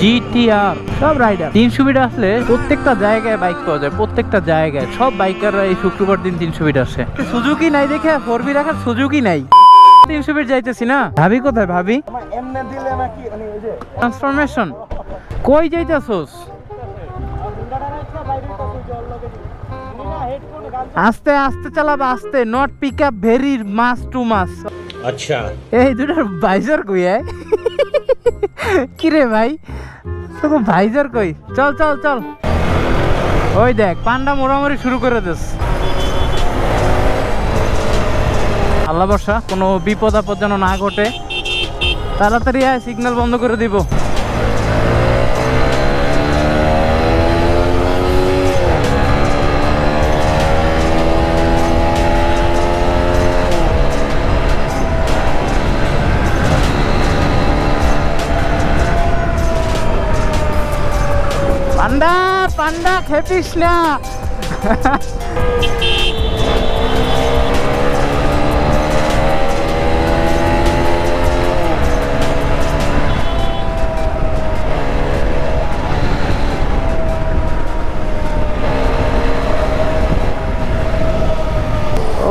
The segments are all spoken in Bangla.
জিটিআর সব রাইডার। তিনশো ফিট আসলে প্রত্যেকটা জায়গায় বাইক পাওয়া যায় প্রত্যেকটা জায়গায়। সব বাইকাররা এই শুক্রবার দিন তিনশো ফিট আসে সুজুকি নাই দেখে ফোর বি রাখার সুজুকি নাই। তিনশো ফিট যাইতেছি না? ভাবি কোথায় ভাবি? এমনি দিলে নাকি মানে ওই যে ট্রান্সফরমেশন কই যাইতেছোস? আস্তে আস্তে চালাবা আস্তে। Not pick up very much too much আচ্ছা। এই দুটার ভাইজর কই আয় কিরে ভাই? তোকে ভাইজর কই? চল চল চল। ওই দেখ, পান্ডা মোড়ামুড়ি শুরু করে দিস। আল্লাহ বর্ষা কোনো বিপদ আপদ যেন না ঘটে, তাড়াতাড়ি আয় সিগন্যাল বন্ধ করে দিব। পান্ডা পান্ডা খেপিস না।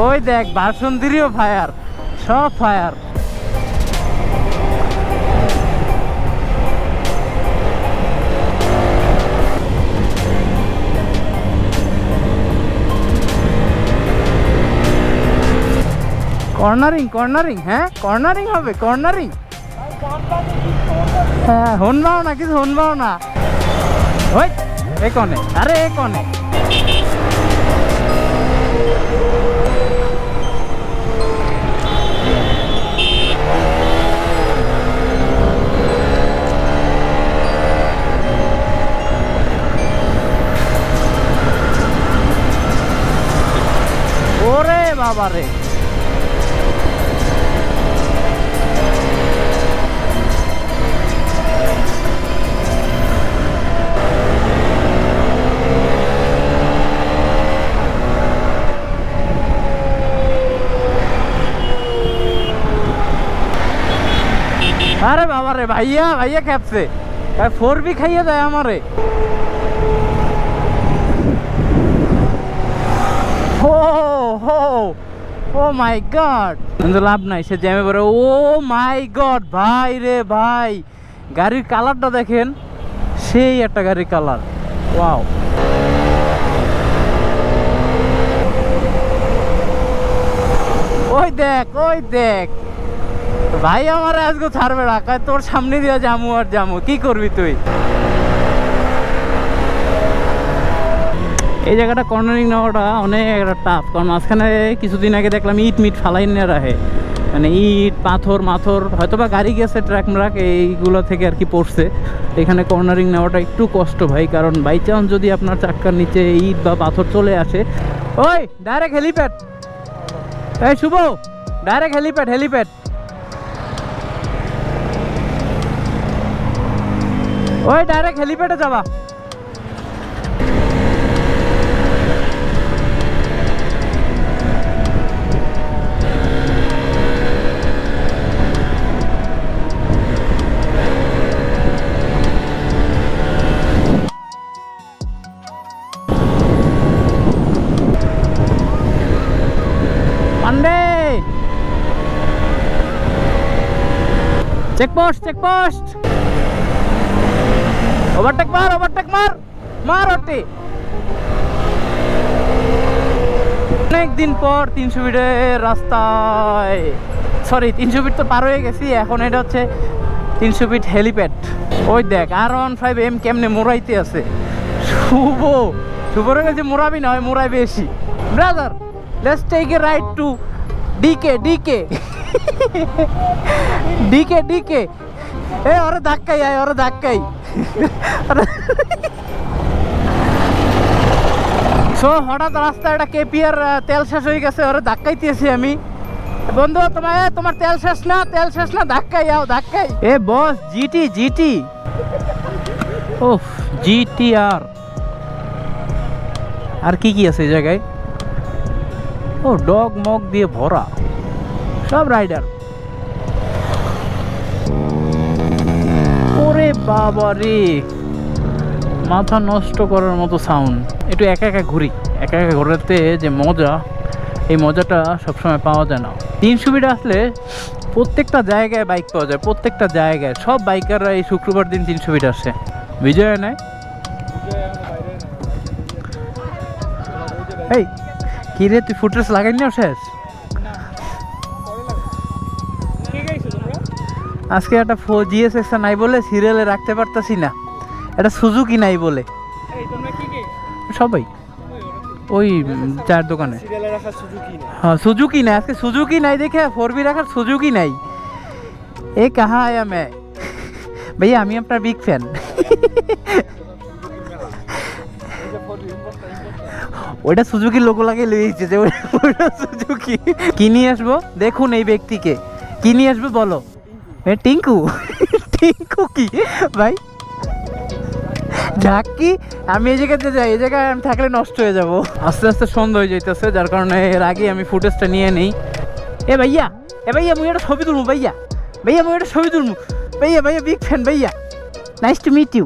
ওই দেখ বাসন্তীরও ফায়ার সব ফায়ার কর্নারিং কর্নারিং হ্যাঁ? কর্নারিং হবে কর্নারিং হ্যাঁ হনবাও না কিছু হনবাও না ওই, এ কনে আরে এ কনে ওরে বাবা আরে বাবা রে ভাইয়া ভাইয়া খেপছে। ফোর বি খাইয়ে দেয় আমারে। হো হো, ও মাই গড। কিন্তু লাভ নাই, সে জ্যামে পড়ে। ও মাই গড, ভাই রে ভাই। গাড়ির কালারটা দেখেন, সেই একটা গাড়ির কালার। ওয়াও। ওই দেখ ওই দেখ। ভাই, আমার আজকে ছাড়বে না। তোর সামনে দিয়ে জামু আর জামু, কি করবি তুই? এই জায়গাটা কর্নারিং নেওয়াটা অনেক একটা টাফ কারণ মাঝখানে কিছুদিন আগে দেখলাম ইট মিট ফালাই নিয়ে রাখে। মানে ইট, পাথর, মাথর হয়তো বা গাড়ি গেছে ট্র্যাক ম্রাক, এইগুলো থেকে আর কি পড়ছে। এখানে কর্নারিং নেওয়াটা একটু কষ্ট ভাই, কারণ বাই চান্স যদি আপনার চাক্কার নিচে ইট বা পাথর চলে আসে। ওই ডাইরেক্ট হেলিপ্যাড এই শুভ ডাইরেক্ট হেলিপ্যাড হেলিপ্যাড ওই ডাইরেক্ট হেলিপ্যাডে যাবা। চেকপোস্ট চেকপোস্ট ওভারটেক মার ওভারটেক মার। মার ওটি। অনেক দিন পর তিনশো ফিটের রাস্তায়। সরি তিনশো ফিট তো পার হয়ে গেছি, এখন এটা হচ্ছে তিনশো ফিট হেলিপ্যাড ওই দেখ, আর ওয়ান ফাইভ এম কেমনে মোড়াইতে আছে। শুভ। শুভর কাছে মোড়াবি না হয় মোড়াই বেশি। Brother let's take a ride to DK DK DK DK এ, ওরে ধাক্কাই, আয়, ওরে ধাক্কাই। সো হঠাৎ রাস্তায় একটা কেপিআর তেল শেষ হয়ে গেছে, ওরে ধাক্কাইতেছি আমি। বন্ধু তোমার তোমার তেল শেষ না, তেল শেষ না, ধাক্কাই, আও, ধাক্কাই। এ বস জিটি জিটি ওফ জিটি আর আর কি কি আছে এই জায়গায়? ও, ডগ মগ দিয়ে ভরা। সব রাইডার। ওরে বাবা রে। মাথা নষ্ট করার মতো সাউন্ড একটু একা একা ঘুরি। একা একা ঘোরাতে যে মজা, এই মজাটা সবসময় পাওয়া যায় না। তিনশো মিটার আসলে প্রত্যেকটা জায়গায় বাইক পাওয়া যায়, প্রত্যেকটা জায়গায়। সব বাইকাররা এই শুক্রবার দিন তিনশো মিটার আসে। বিজয় নেয় এই কি রে তুই ফুটেজ লাগাই নিও শেষ? আজকে একটা ফো জিএস নাই বলে সিরিয়ালে রাখতে পারতাছি না। এটা সুজুকি নাই বলে। সবাই। ওই চার দোকানে। হ্যাঁ সুজুকি নাই। আজকে সুজুকি নাই দেখে ফোর বি রাখার সুজুকি নাই। এ কাহা আয়া মে? ভাইয়া আমি আপনার বিগ ফ্যান ওইটা সুজুকি লোগো লাগিয়ে লইছে যে ওইটা সুজুকি। কি নিয়ে আসব? দেখুন এই ব্যক্তিকে। কি নিয়ে আসবে বলো। টিঙ্কু। টিঙ্কু কি? ভাই। ঢাকি আমি এই জায়গাতে যাই এই জায়গায় আমি থাকলে নষ্ট হয়ে যাব। আস্তে আস্তে সন্ধ্যা হয়ে যাইতেছে যার কারণে এর আগে আমি ফুটেজটা নিয়ে নেই। এ ভাইয়া এ ভাইয়া মুই একটা ছবি তুলবো ভাইয়া। ভাইয়া মুই একটা ছবি তুলবো। ভাইয়া ভাইয়া বিগ ফ্যান ভাইয়া। Nice to meet you